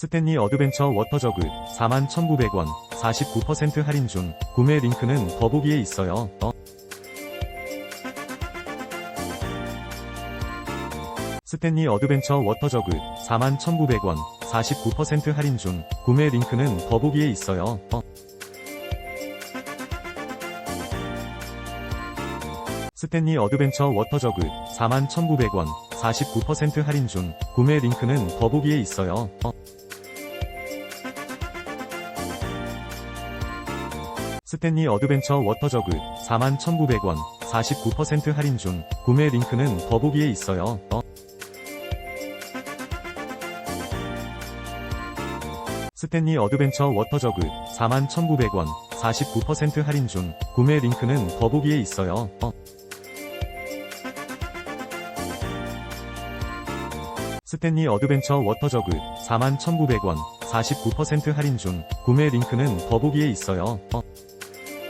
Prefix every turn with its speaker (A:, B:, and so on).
A: 스탠리 어드벤처 워터저그 41,900원 49% 할인 중 구매 링크는 더보기에 있어요. 어. 스탠리 어드벤처 워터저그 41,900원 49% 할인 중 구매 링크는 더보기에 있어요. 어. 스탠리 어드벤처 워터저그 41,900원 49% 할인 중 구매 링크는 더보기에 있어요. 어. 스탠리 어드벤처 워터저그 41,900원 49% 할인 중 구매 링크는 더보기에 있어요. 어. 스탠리 어드벤처 워터저그 41,900원 49% 할인 중 구매 링크는 더보기에 있어요. 어. 스탠리 어드벤처 워터저그 41,900원 49% 할인 중 구매 링크는 더보기에 있어요. 어.